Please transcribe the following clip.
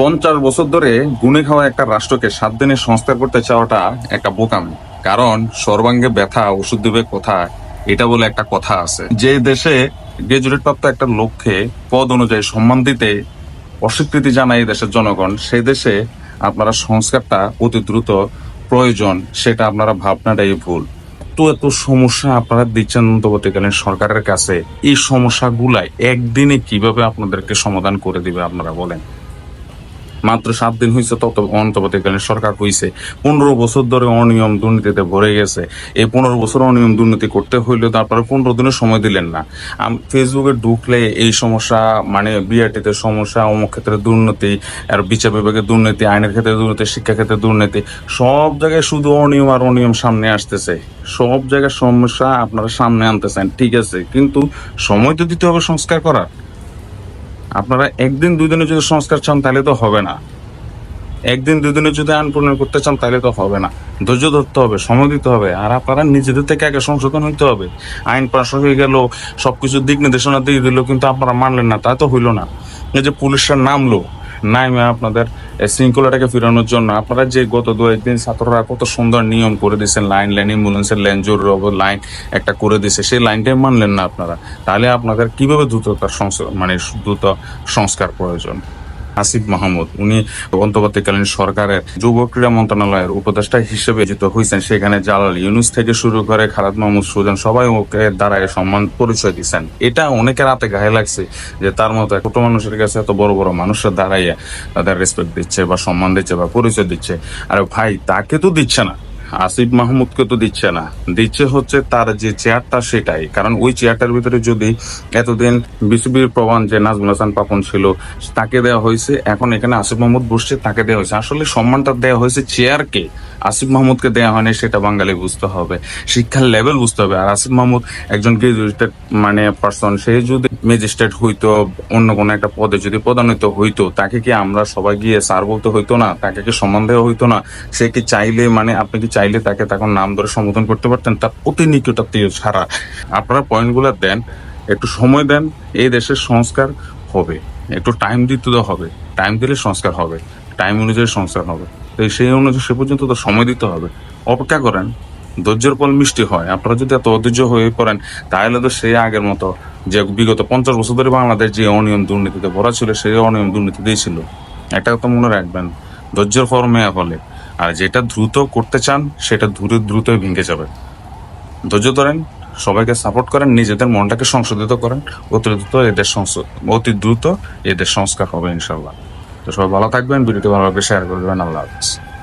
পঞ্চাশ বছর ধরে গুনে খাওয়া একটা রাষ্ট্রকে সাত দিনে সংস্কার করতে চাওয়াটা একটা বোকামি। কারণ সর্বাঙ্গে ব্যথা, ওষুধ দেবে কথা এটা বলে একটা কথা আছে। যে দেশে গ্রাজুয়েট প্রাপ্ত একটা লক্ষ্যে পদ অনুযায়ী সম্মান দিতে অস্বীকৃতি জানায় এই দেশের জনগণ, সেই দেশে আপনারা সংস্কারটা অতি দ্রুত প্রয়োজন, সেটা আপনারা ভাবনাটাই ভুল। এত এত সমস্যা আপনারা দিচ্ছেন অন্তর্বর্তীকালীন সরকারের কাছে। এই সমস্যাগুলাই একদিনে কীভাবে আপনাদেরকে সমাধান করে দিবে আপনারা বলেন? মাত্র সাত দিন হয়েছে তত অন্তর্বর্তীকালীন সরকার হয়েছে পনেরো বছর ধরে অনিয়ম দুর্নীতিতে ভরে গেছে। এই পনেরো বছর অনিয়ম দুর্নীতি করতে হইলে তো আপনারা পনেরো দিনের সময় দিলেন না। ফেসবুকে ঢুকলে এই সমস্যা মানে বিআরটিতে সমস্যা, অমুক ক্ষেত্রে দুর্নীতি, আর বিচার বিভাগে দুর্নীতি, আইনের ক্ষেত্রে দুর্নীতি, শিক্ষা ক্ষেত্রে দুর্নীতি, সব জায়গায় শুধু অনিয়ম আর অনিয়ম সামনে আসতেছে। সব জায়গায় সমস্যা আপনারা সামনে আনতেছেন, ঠিক আছে। কিন্তু সময় তো দিতে হবে সংস্কার করার। আপনারা একদিন দুদিনে যদি সংস্কার চান, তাহলে তো হবে না। একদিন দুদিনে যদি আইন প্রণয়ন করতে চান, তাহলে তো হবে না। ধৈর্য ধরতে হবে, সময় দিতে হবে, আর আপনারা নিজেদের থেকে আগে সংশোধন হইতে হবে। আইন পাশ হয়ে গেল, সবকিছু দিক নির্দেশনা দিয়ে দিল, কিন্তু আপনারা মানলেন না, তা তো হইল না। যে পুলিশরা নামলো নাইমে আপনাদের শৃঙ্খলাটাকে ফেরানোর জন্য আপনারা যে গত দু একদিন ছাত্ররা কত সুন্দর নিয়ম করে দিয়েছেন লাইন লাইন অ্যাম্বুলেন্সের লাইন জোর লাইন একটা করে দিয়েছে, সেই লাইনটাই মানলেন না আপনারা। তাহলে আপনাদের কীভাবে দ্রুততার মানে দ্রুত সংস্কার প্রয়োজন? আসিফ মাহমুদ। উনি অন্তর্বর্তীকালীন সরকারের যুব ক্রীড়া মন্ত্রণালয়ের উপদেষ্টা হিসেবে যুক্ত হয়েছেন। সেখানে জালাল ইউনুস থেকে শুরু করে খালাদ মাহমুদ সুজন সবাই ওকে দ্বারায় সম্মান পরিচয় দিচ্ছেন এটা অনেকের হাতে গায়ে লাগছে যে তার মতো ছোট মানুষের কাছে এত বড় বড় মানুষের দাঁড়াইয়া তাদের রেসপেক্ট দিচ্ছে বা সম্মান দিচ্ছে বা পরিচয় দিচ্ছে। আর ভাই, তাকে তো দিচ্ছে না। আসিফ মাহমুদকে তো দিচ্ছে না। দিচ্ছে হচ্ছে তার যে চেয়ারটা সেটাই। কারণ ওই চেয়ারটার ভিতরে যদি এতদিন বিসিবির প্রধান যে নাজমুল হাসান পাপন ছিল, তাকে দেওয়া হয়েছে, এখন এখানে আসিফ মাহমুদ বসছে, তাকে দেওয়া হয়েছে। আসলে সম্মানটা দেওয়া হয়েছে চেয়ারকে। আসিফ মাহমুদকে দেওয়া হয়নি, সেটা বাঙালি বুঝতে হবে। শিক্ষার লেভেল বুঝতে হবে। আর আসিফ মাহমুদ একজন গ্রাজুয়েটেড মানে পার্সন সে যদি ম্যাজিস্ট্রেট হইতো, অন্য কোনো একটা পদে যদি পদান্বিত হইতো, তাকে কি আমরা সবাই গিয়ে স্যার বলতে হইতো না? তাকে কি সম্মান দেওয়া হইতো না? সে কি চাইলে মানে আপনি কি চাইলে তাকে তখন নাম ধরে সম্বোধন করতে পারতেন? তার অতি নিকটাত্মীয় ছাড়া। আপনারা পয়েন্টগুলো দেন, একটু সময় দেন, এই দেশের সংস্কার হবে। একটু টাইম দিতে তো হবে। টাইম দিলে সংস্কার হবে। টাইম অনুযায়ী সংস্কার হবে। তো সেই অনুযায়ী সে পর্যন্ত তো সময় দিতে হবে। অপেক্ষা করেন। ধৈর্যের ফল মিষ্টি হয়। আপনারা যদি এত অধৈর্য হয়ে পড়েন, তাহলে তো সেই আগের মতো যে বিগত পঞ্চাশ বছর ধরে বাংলাদেশ যে অনিয়ম দুর্নীতিতে ভরা ছিল, সেই অনিয়ম দুর্নীতিতেই ছিল। একটা কথা মনে রাখবেন, ধৈর্যের ফল মেয়া ফলে। আর যেটা দ্রুত করতে চান, সেটা দ্রুত দ্রুতই ভেঙে যাবে। ধৈর্য ধরেন, সবাইকে সাপোর্ট করেন, নিজেদের মনটাকে সংশোধিত করেন। অতি দ্রুত এদের সংস- অতি দ্রুত এদের সংস্কার হবে ইনশাল্লাহ তো সবাই ভালো থাকবেন, ভিডিওটি ভালো লাগলে শেয়ার করে দেবেন, আল্লাহ হাফিজ।